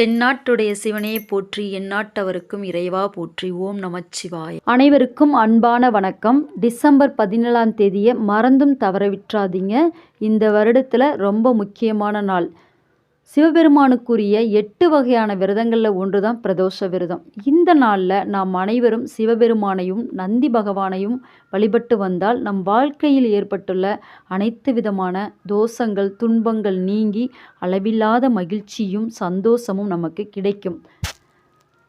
தென்னாட்டுடைய சிவனே போற்றி எந்நாட்டவருக்கும் இறைவா போற்றி ஓம் நமச்சிவாய். அனைவருக்கும் அன்பான வணக்கம். டிசம்பர் பதினேழாம் தேதியை மறந்தும் தவற விட்டுறாதீங்க இந்த வருடத்தில் ரொம்ப முக்கியமான நாள். சிவபெருமானுக்குரிய எட்டு வகையான விரதங்களில் ஒன்று தான் பிரதோஷ விரதம். இந்த நாளில் நாம் அனைவரும் சிவபெருமானையும் நந்தி பகவானையும் வழிபட்டு வந்தால் நம் வாழ்க்கையில் ஏற்பட்டுள்ள அனைத்து விதமான தோஷங்கள் துன்பங்கள் நீங்கி அளவில்லாத மகிழ்ச்சியும் சந்தோஷமும் நமக்கு கிடைக்கும்.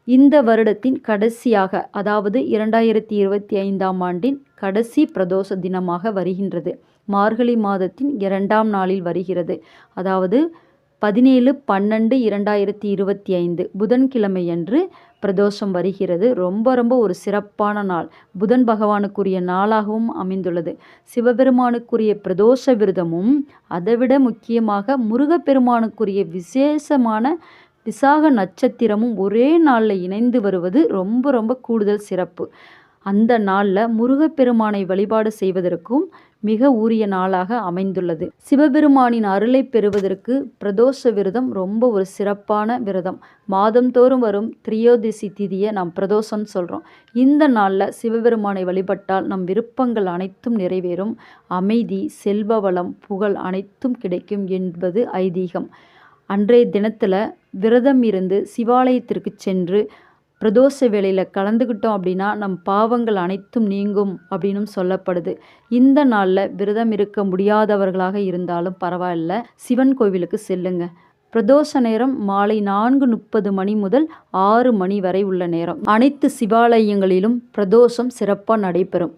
இந்த வருடத்தின் கடைசியாக அதாவது இரண்டாயிரத்தி இருபத்தி ஐந்தாம் ஆண்டின் கடைசி பிரதோஷ தினமாக வருகின்றது. மார்கழி மாதத்தின் இரண்டாம் நாளில் வருகிறது. அதாவது பதினேழு பன்னெண்டு இரண்டாயிரத்தி இருபத்தி ஐந்து புதன்கிழமையன்று பிரதோஷம் வருகிறது. ரொம்ப ரொம்ப ஒரு சிறப்பான நாள். புதன் பகவானுக்குரிய நாளாகவும் அமைந்துள்ளது. சிவபெருமானுக்குரிய பிரதோஷ விரதமும் அதைவிட முக்கியமாக முருகப்பெருமானுக்குரிய விசேஷமான விசாக நட்சத்திரமும் ஒரே நாளில் இணைந்து வருவது ரொம்ப ரொம்ப கூடுதல் சிறப்பு. அந்த நாளில் முருகப்பெருமானை வழிபாடு செய்வதற்கும் மிக உரிய நாளாக அமைந்துள்ளது. சிவபெருமானின் அருளை பெறுவதற்கு பிரதோஷ விரதம் ரொம்ப ஒரு சிறப்பான விரதம். மாதந்தோறும் வரும் திரியோதிசி திதியை நாம் பிரதோஷம்னு சொல்கிறோம் இந்த நாளில் சிவபெருமானை வழிபட்டால் நம் விருப்பங்கள் அனைத்தும் நிறைவேறும். அமைதி செல்வ வளம் புகழ் அனைத்தும் கிடைக்கும் என்பது ஐதீகம். அன்றைய தினத்தில் விரதம் இருந்து சிவாலயத்திற்கு சென்று பிரதோஷ வேலையில் கலந்துக்கிட்டோம் அப்படின்னா நம் பாவங்கள் அனைத்தும் நீங்கும் அப்படின்னும் சொல்லப்படுது. இந்த நாளில் விரதம் இருக்க முடியாதவர்களாக இருந்தாலும் பரவாயில்ல. சிவன் கோவிலுக்கு செல்லுங்க. பிரதோஷ நேரம் மாலை நான்கு முப்பது மணி முதல் ஆறு மணி வரை உள்ள நேரம். அனைத்து சிவாலயங்களிலும் பிரதோஷம் சிறப்பாக நடைபெறும்.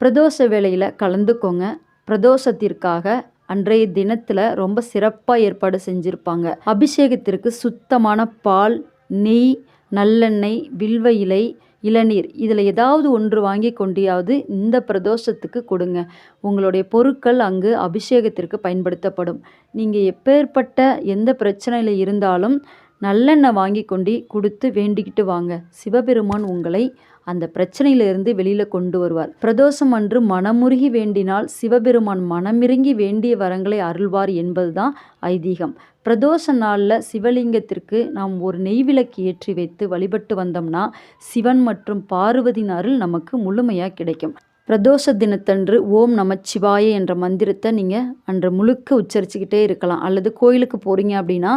பிரதோஷ வேலையில் கலந்துக்கோங்க. பிரதோஷத்திற்காக அன்றைய தினத்தில் ரொம்ப சிறப்பாக ஏற்பாடு செஞ்சுருப்பாங்க. அபிஷேகத்திற்கு சுத்தமான பால் நெய் நல்லெண்ணெய் வில்வ இலை இளநீர் இதில் ஏதாவது ஒன்று வாங்கி கொண்டியாவது இந்த பிரதோஷத்துக்கு கொடுங்க. உங்களுடைய பொருட்கள் அங்கு அபிஷேகத்திற்கு பயன்படுத்தப்படும். நீங்கள் எப்பேற்பட்ட எந்த பிரச்சனையில் இருந்தாலும் நல்லெண்ணெய் வாங்கி கொண்டு கொடுத்து வேண்டிக்கிட்டு வாங்க. சிவபெருமான் உங்களை அந்த பிரச்சனையிலிருந்து வெளியில் கொண்டு வருவார். பிரதோஷம் அன்று மனமுருகி வேண்டினால் சிவபெருமான் மனமிருங்கி வேண்டிய வரங்களை அருள்வார் என்பதுதான் ஐதீகம். பிரதோஷ நாளில் சிவலிங்கத்திற்கு நாம் ஒரு நெய்விளக்கு ஏற்றி வைத்து வழிபட்டு வந்தோம்னா சிவன் மற்றும் பார்வதியின் அருள் நமக்கு முழுமையாக கிடைக்கும். பிரதோஷ தினத்தன்று ஓம் நமச்சிவாய என்ற மந்திரத்தை நீங்கள் அன்று முழுக்க உச்சரிச்சுக்கிட்டே இருக்கலாம். அல்லது கோயிலுக்கு போகிறீங்க அப்படின்னா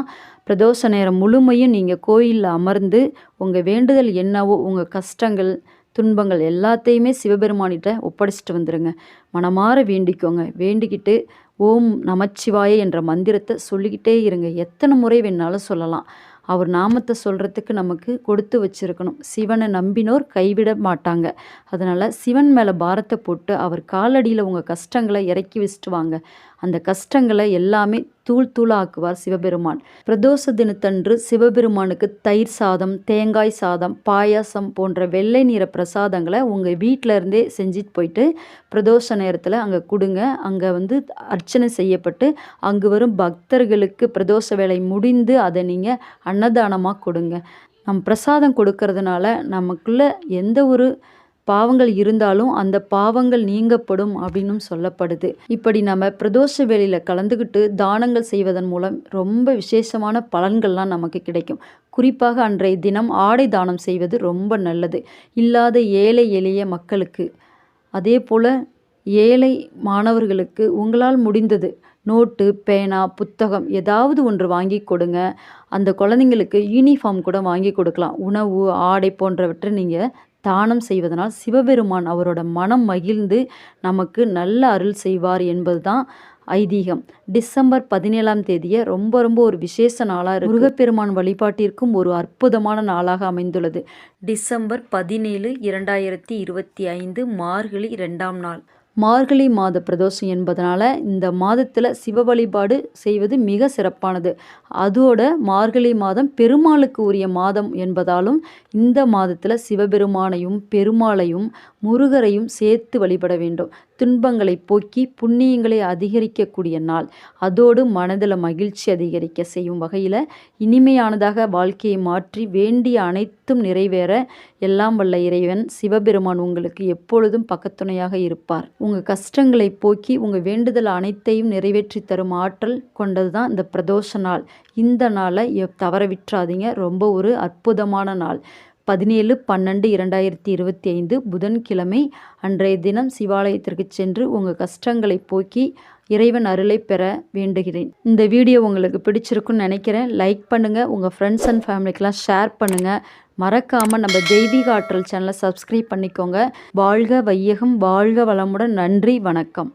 பிரதோஷ நேரம் முழுமையும் நீங்கள் கோயிலில் அமர்ந்து உங்கள் வேண்டுதல் என்னவோ உங்கள் கஷ்டங்கள் துன்பங்கள் எல்லாத்தையுமே சிவபெருமானிட்ட ஒப்படைச்சிட்டு வந்துடுங்க மனமாற வேண்டிக்கோங்க. வேண்டிக்கிட்டு ஓம் நமச்சிவாய என்ற மந்திரத்தை சொல்லிக்கிட்டே இருங்க. எத்தனை முறை வேணாலும் சொல்லலாம். அவர் நாமத்தை சொல்கிறதுக்கு நமக்கு கொடுத்து வச்சிருக்கணும். சிவனை நம்பினோர் கைவிட மாட்டாங்க. அதனால் சிவன் மேலே பாரத்தை போட்டு அவர் காலடியில் உங்கள் கஷ்டங்களை இறக்கி வச்சுட்டு வாங்க. அந்த கஷ்டங்களை எல்லாமே தூள் தூளாக்குவார் சிவபெருமான். பிரதோஷ தினத்தன்று சிவபெருமானுக்கு தயிர் சாதம் தேங்காய் சாதம் பாயாசம் போன்ற வெள்ளை நிற பிரசாதங்களை உங்கள் வீட்டில இருந்தே செஞ்சுட்டு போயிட்டு பிரதோஷ நேரத்தில் அங்கே கொடுங்க. அங்கே வந்து அர்ச்சனை செய்யப்பட்டு அங்கு வரும் பக்தர்களுக்கு பிரதோஷ வேலை முடிந்து அதை நீங்கள் அன்னதானமாக கொடுங்க. நம் பிரசாதம் கொடுக்கறதுனால நமக்குள்ள எந்த ஒரு பாவங்கள் இருந்தாலும் அந்த பாவங்கள் நீங்கப்படும் அப்படின்னும் சொல்லப்படுது. இப்படி நம்ம பிரதோஷ வேலையில் கலந்துக்கிட்டு தானங்கள் செய்வதன் மூலம் ரொம்ப விசேஷமான பலன்கள்லாம் நமக்கு கிடைக்கும். குறிப்பாக அன்றைய தினம் ஆடை தானம் செய்வது ரொம்ப நல்லது. இல்லாத ஏழை எளிய மக்களுக்கு. அதே போல் ஏழை மாணவர்களுக்கு உங்களால் முடிந்தது நோட்டு பேனா புத்தகம் ஏதாவது ஒன்று வாங்கி கொடுங்க. அந்த குழந்தைங்களுக்கு யூனிஃபார்ம் கூட வாங்கி கொடுக்கலாம். உணவு ஆடை போன்றவற்றை நீங்கள் தானம் செய்வதனால் சிவபெருமான் அவரோட மனம் மகிழ்ந்து நமக்கு நல்ல அருள் செய்வார் என்பது தான் ஐதீகம். டிசம்பர் பதினேழாம் தேதியை ரொம்ப ரொம்ப ஒரு விசேஷ நாளாக முருகப்பெருமான் வழிபாட்டிற்கும் ஒரு அற்புதமான நாளாக அமைந்துள்ளது. டிசம்பர் பதினேழு இரண்டாயிரத்தி இருபத்தி ஐந்து மார்கழி இரண்டாம் நாள். மார்கழி மாத பிரதோஷம் என்பதனால இந்த மாதத்தில் சிவ வழிபாடு செய்வது மிக சிறப்பானது. அதோட மார்கழி மாதம் பெருமாளுக்கு உரிய மாதம் என்பதாலும் இந்த மாதத்தில் சிவபெருமானையும் பெருமாளையும் முருகரையும் சேர்த்து வழிபட வேண்டும். துன்பங்களை போக்கி புண்ணியங்களை அதிகரிக்கக்கூடிய நாள். அதோடு மனதில் மகிழ்ச்சி அதிகரிக்க செய்யும் வகையில் இனிமையானதாக வாழ்க்கையை மாற்றி வேண்டிய அனைத்தும் நிறைவேற எல்லாம் வல்ல இறைவன் சிவபெருமான் உங்களுக்கு எப்பொழுதும் பக்கத்துணையாக இருப்பார். உங்கள் கஷ்டங்களை போக்கி உங்கள் வேண்டுதல் அனைத்தையும் நிறைவேற்றி தரும் ஆற்றல் கொண்டது தான் இந்த பிரதோஷ நாள். இந்த நாளை தவற விட்டுறாதீங்க ரொம்ப ஒரு அற்புதமான நாள். பதினேழு பன்னெண்டு இரண்டாயிரத்தி இருபத்தி ஐந்து புதன்கிழமை அன்றைய தினம் சிவாலயத்திற்கு சென்று உங்கள் கஷ்டங்களை போக்கி இறைவன் அருளை பெற வேண்டுகிறேன். இந்த வீடியோ உங்களுக்கு பிடிச்சிருக்குன்னு நினைக்கிறேன். லைக் பண்ணுங்கள் உங்கள் ஃப்ரெண்ட்ஸ் அண்ட் ஃபேமிலிக்கெலாம் ஷேர் பண்ணுங்கள் மறக்காமல் நம்ம தெய்வீக ஆற்றல் சேனலை சப்ஸ்கிரைப் பண்ணிக்கோங்க. வாழ்க வையகம் வாழ்க வளமுடன். நன்றி வணக்கம்.